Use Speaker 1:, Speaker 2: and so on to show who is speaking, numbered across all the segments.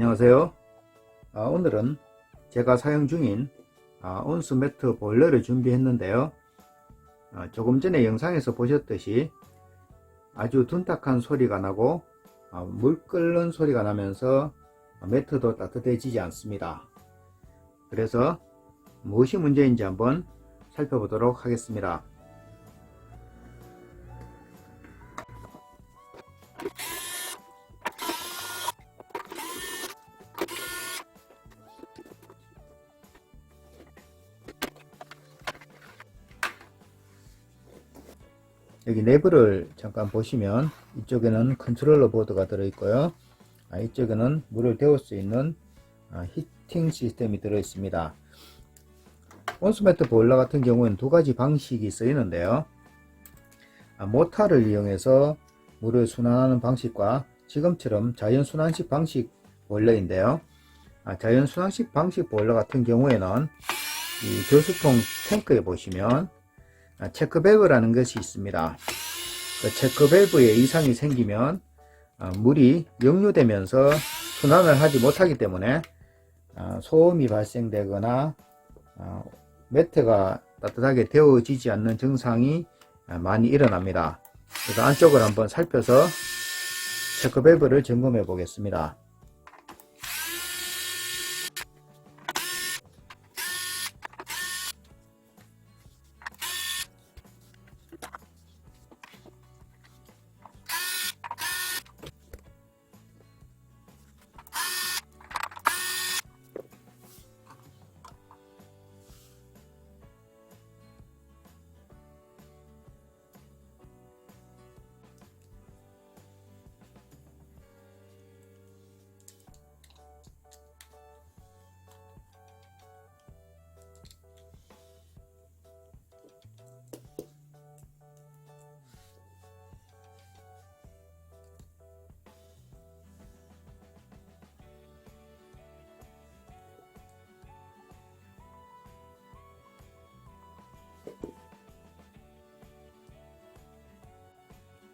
Speaker 1: 안녕하세요. 아, 오늘은 제가 사용 중인 아, 온수 매트 보일러를 준비했는데요. 아, 조금 전에 영상에서 보셨듯이 아주 둔탁한 소리가 나고 아, 물 끓는 소리가 나면서 매트도 따뜻해지지 않습니다. 그래서 무엇이 문제인지 한번 살펴보도록 하겠습니다. 여기 내부를 잠깐 보시면 이쪽에는 컨트롤러 보드가 들어있고요. 아, 이쪽에는 물을 데울 수 있는 아, 히팅 시스템이 들어있습니다. 온수매트 보일러 같은 경우에는 두 가지 방식이 쓰이는데요. 아, 모터를 이용해서 물을 순환하는 방식과 지금처럼 자연순환식 방식 보일러인데요. 아, 자연순환식 방식 보일러 같은 경우에는 이 교수통 탱크에 보시면 아, 체크밸브라는 것이 있습니다. 그 체크밸브에 이상이 생기면 아, 물이 역류되면서 순환을 하지 못하기 때문에 아, 소음이 발생되거나 매트가 따뜻하게 데워지지 않는 증상이 많이 일어납니다. 그래서 안쪽을 한번 살펴서 체크밸브를 점검해 보겠습니다.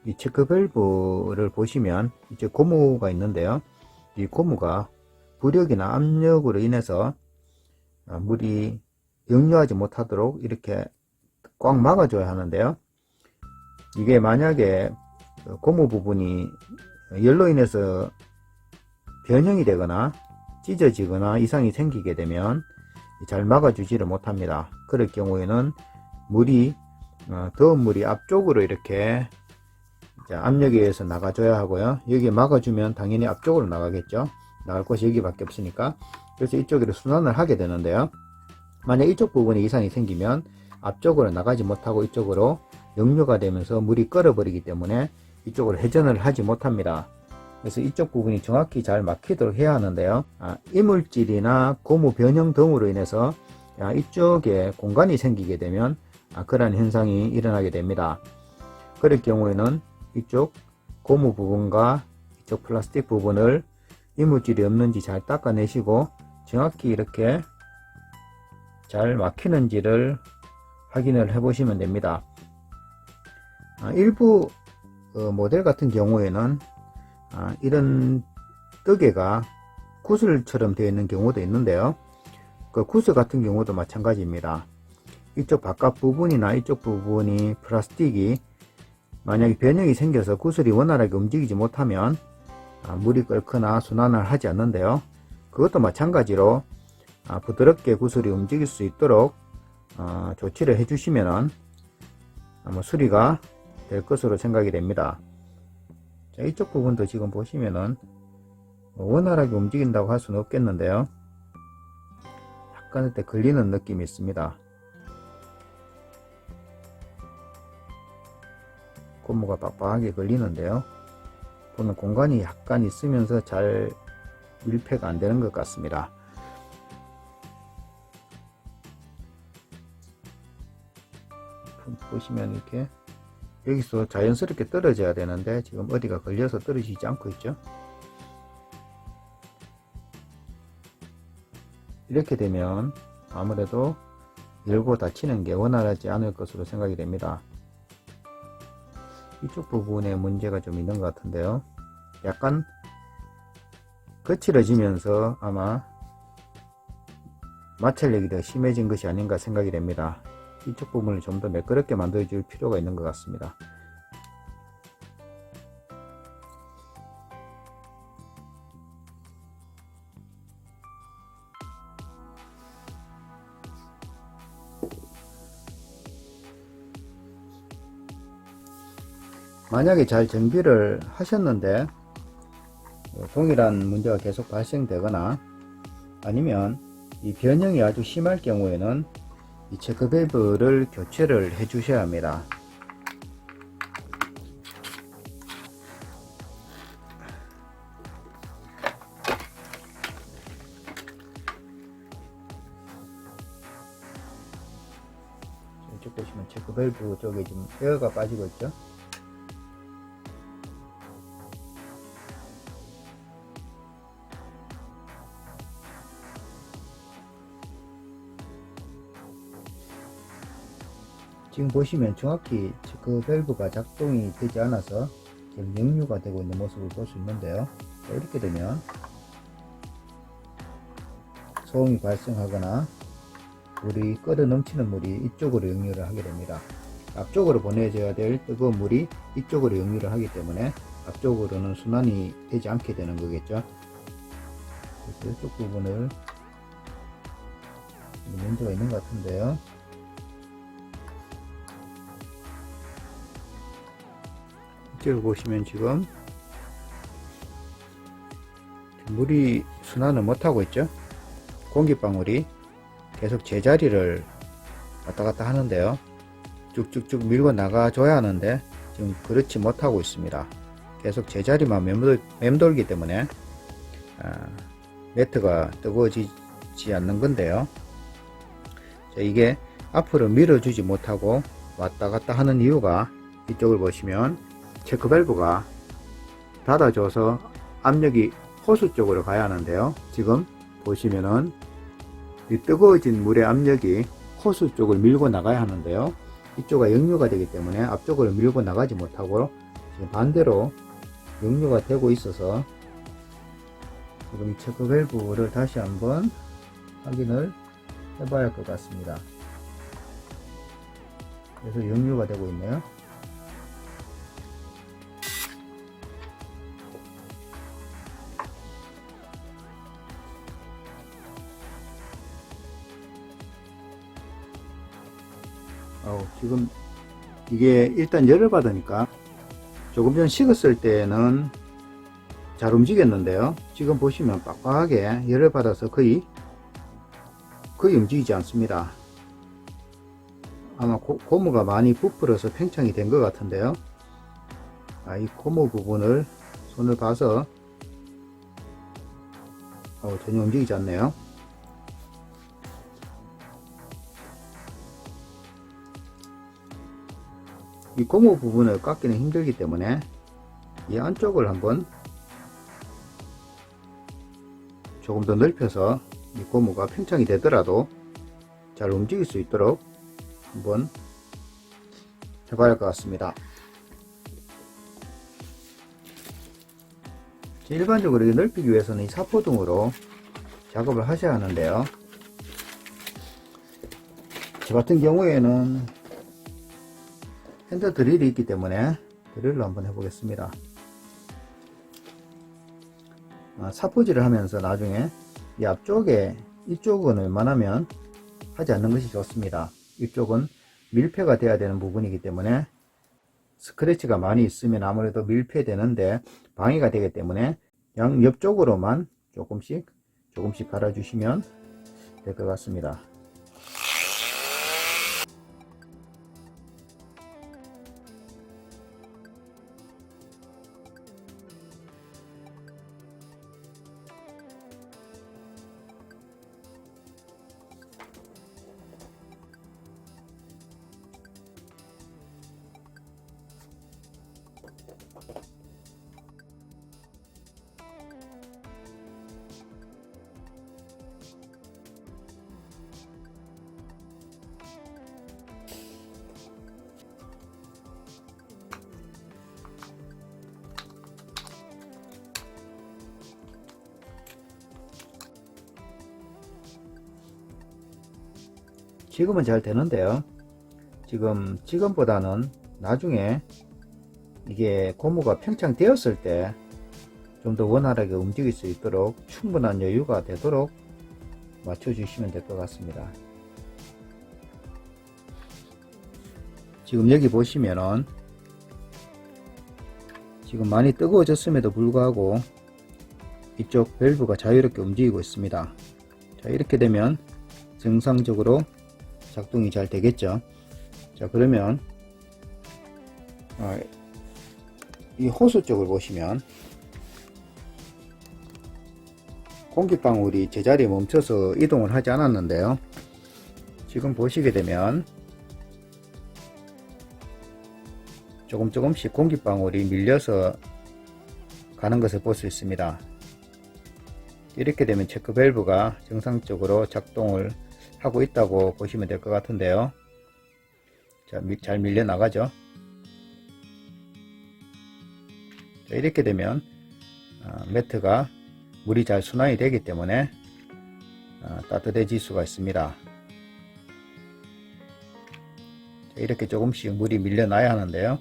Speaker 1: 이 체크 밸브를 보시면 이제 고무가 있는데요. 이 고무가 부력이나 압력으로 인해서 어, 물이 역류하지 못하도록 이렇게 꽉 막아줘야 하는데요. 이게 만약에 고무 부분이 열로 인해서 변형이 되거나 찢어지거나 이상이 생기게 되면 잘 막아주지를 못합니다. 그럴 경우에는 물이 어, 더운 물이 앞쪽으로 이렇게 자, 압력에 의해서 나가줘야 하고요. 여기 막아주면 당연히 앞쪽으로 나가겠죠. 나갈 곳이 여기밖에 없으니까. 그래서 이쪽으로 순환을 하게 되는데요. 만약 이쪽 부분에 이상이 생기면 앞쪽으로 나가지 못하고 이쪽으로 역류가 되면서 물이 끓어버리기 때문에 이쪽으로 회전을 하지 못합니다. 그래서 이쪽 부분이 정확히 잘 막히도록 해야 하는데요. 아, 이물질이나 고무 변형 등으로 인해서 아, 이쪽에 공간이 생기게 되면 아, 그러한 현상이 일어나게 됩니다. 그럴 경우에는 이쪽 고무 부분과 이쪽 플라스틱 부분을 이물질이 없는지 잘 닦아내시고 정확히 이렇게 잘 막히는지를 확인을 해 보시면 됩니다. 아, 일부 어, 모델 같은 경우에는 아, 이런 뜨개가 구슬처럼 되어 있는 경우도 있는데요. 그 구슬 같은 경우도 마찬가지입니다. 이쪽 바깥 부분이나 이쪽 부분이 플라스틱이 만약에 변형이 생겨서 구슬이 원활하게 움직이지 못하면 아, 물이 끓거나 순환을 하지 않는데요. 그것도 마찬가지로 아, 부드럽게 구슬이 움직일 수 있도록 어, 조치를 해주시면 아마 수리가 될 것으로 생각이 됩니다. 자, 이쪽 부분도 지금 보시면은 뭐 원활하게 움직인다고 할 수는 없겠는데요. 약간 때 걸리는 느낌이 있습니다. 고무가 빡빡하게 걸리는데요. 보는 공간이 약간 있으면서 잘 밀폐가 안 되는 것 같습니다. 보시면 이렇게 여기서 자연스럽게 떨어져야 되는데 지금 어디가 걸려서 떨어지지 않고 있죠. 이렇게 되면 아무래도 열고 닫히는 게 원활하지 않을 것으로 생각이 됩니다. 이쪽 부분에 문제가 좀 있는 것 같은데요. 약간 거칠어지면서 아마 마찰력이 더 심해진 것이 아닌가 생각이 됩니다. 이쪽 부분을 좀 더 매끄럽게 만들어 줄 필요가 있는 것 같습니다. 만약에 잘 정비를 하셨는데 어, 동일한 문제가 계속 발생되거나 아니면 이 변형이 아주 심할 경우에는 이 체크 밸브를 교체를 해 주셔야 합니다. 이쪽 보시면 체크 밸브 쪽에 지금 에어가 빠지고 있죠. 지금 보시면 정확히 그 밸브가 작동이 되지 않아서 지금 역류가 되고 있는 모습을 볼 수 있는데요. 자, 이렇게 되면 소음이 발생하거나 물이 끓어 넘치는 물이 이쪽으로 역류를 하게 됩니다. 앞쪽으로 보내져야 될 뜨거운 물이 이쪽으로 역류를 하기 때문에 앞쪽으로는 순환이 되지 않게 되는 거겠죠. 그래서 이쪽 부분을 문제가 있는 것 같은데요. 이쪽을 보시면 지금 물이 순환을 못하고 있죠. 공기방울이 계속 제자리를 왔다 갔다 하는데요. 쭉쭉쭉 밀고 나가줘야 하는데 지금 그렇지 못하고 있습니다. 계속 제자리만 맴돌, 맴돌기 때문에 아, 매트가 뜨거워지지 않는 건데요. 자, 이게 앞으로 밀어주지 못하고 왔다 갔다 하는 이유가 이쪽을 보시면 체크 밸브가 닫아줘서 압력이 호수 쪽으로 가야 하는데요. 지금 보시면은 이 뜨거워진 물의 압력이 호수 쪽을 밀고 나가야 하는데요. 이쪽가 역류가 되기 때문에 앞쪽으로 밀고 나가지 못하고 반대로 역류가 되고 있어서 지금 이 체크 밸브를 다시 한번 확인을 해봐야 할 것 같습니다. 그래서 역류가 되고 있네요. 어, 지금 이게 일단 열을 받으니까 조금 전 식었을 때는 잘 움직였는데요. 지금 보시면 빡빡하게 열을 받아서 거의 거의 움직이지 않습니다. 아마 고, 고무가 많이 부풀어서 팽창이 된 것 같은데요. 아, 이 고무 부분을 손을 봐서 어, 전혀 움직이지 않네요. 이 고무 부분을 깎기는 힘들기 때문에 이 안쪽을 한번 조금 더 넓혀서 이 고무가 팽창이 되더라도 잘 움직일 수 있도록 한번 해봐야 할 것 같습니다. 일반적으로 이 넓히기 위해서는 이 사포등으로 작업을 하셔야 하는데요. 저 같은 경우에는 핸드 드릴이 있기 때문에 드릴로 한번 해보겠습니다. 아, 사포질을 하면서 나중에 이 앞쪽에 이쪽은 웬만하면 하지 않는 것이 좋습니다. 이쪽은 밀폐가 돼야 되는 부분이기 때문에 스크래치가 많이 있으면 아무래도 밀폐되는데 방해가 되기 때문에 양 옆쪽으로만 조금씩 조금씩 갈아주시면 될 것 같습니다. 지금은 잘 되는데요. 지금 지금보다는 나중에 이게 고무가 평창되었을 때 좀 더 원활하게 움직일 수 있도록 충분한 여유가 되도록 맞춰 주시면 될 것 같습니다. 지금 여기 보시면은 지금 많이 뜨거워졌음에도 불구하고 이쪽 밸브가 자유롭게 움직이고 있습니다. 자 이렇게 되면 정상적으로 작동이 잘 되겠죠. 자 그러면 아, 이 호수 쪽을 보시면 공기방울이 제자리에 멈춰서 이동을 하지 않았는데요. 지금 보시게 되면 조금 조금씩 공기방울이 밀려서 가는 것을 볼 수 있습니다. 이렇게 되면 체크 밸브가 정상적으로 작동을 하고 있다고 보시면 될 것 같은데요. 자, 미- 잘 밀려 나가죠. 자, 이렇게 되면 아, 매트가 물이 잘 순환이 되기 때문에 아, 따뜻해질 수가 있습니다. 자, 이렇게 조금씩 물이 밀려나야 하는데요.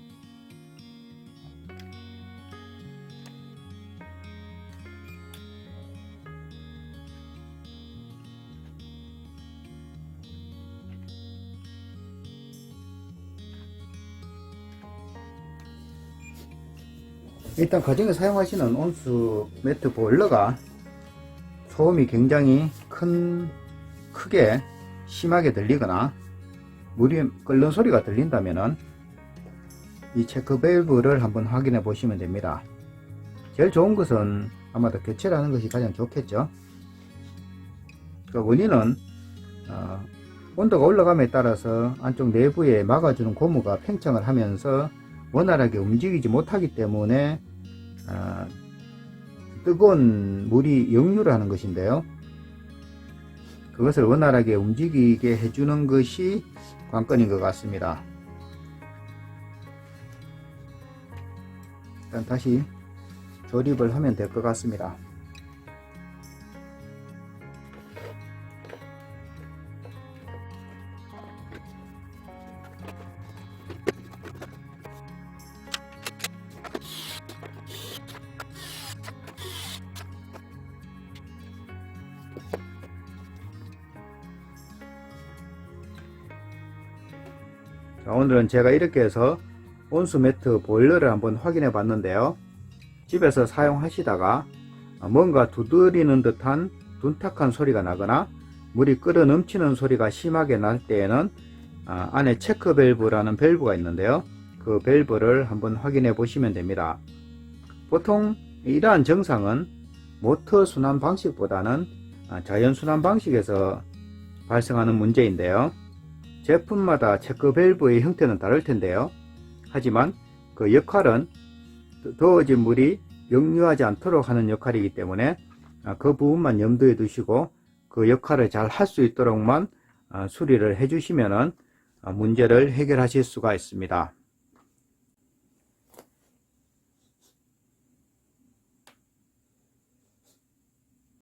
Speaker 1: 일단 가정에 사용하시는 온수 매트 보일러가 소음이 굉장히 큰 크게 심하게 들리거나 물이 끓는 소리가 들린다면은 이 체크 밸브를 한번 확인해 보시면 됩니다. 제일 좋은 것은 아마도 교체를 하는 것이 가장 좋겠죠. 그 원인은 어, 온도가 올라감에 따라서 안쪽 내부에 막아주는 고무가 팽창을 하면서 원활하게 움직이지 못하기 때문에 아, 뜨거운 물이 역류를 하는 것인데요. 그것을 원활하게 움직이게 해주는 것이 관건인 것 같습니다. 일단 다시 조립을 하면 될 것 같습니다. 오늘은 제가 이렇게 해서 온수 매트 보일러를 한번 확인해 봤는데요. 집에서 사용하시다가 뭔가 두드리는 듯한 둔탁한 소리가 나거나 물이 끓어 넘치는 소리가 심하게 날 때에는 아, 안에 체크 밸브라는 밸브가 있는데요. 그 밸브를 한번 확인해 보시면 됩니다. 보통 이러한 증상은 모터 순환 방식보다는 아, 자연 순환 방식에서 발생하는 문제인데요. 제품마다 체크 밸브의 형태는 다를 텐데요. 하지만 그 역할은 더워진 물이 역류하지 않도록 하는 역할이기 때문에 아, 그 부분만 염두에 두시고 그 역할을 잘 할 수 있도록만 아, 수리를 해주시면은 아, 문제를 해결하실 수가 있습니다.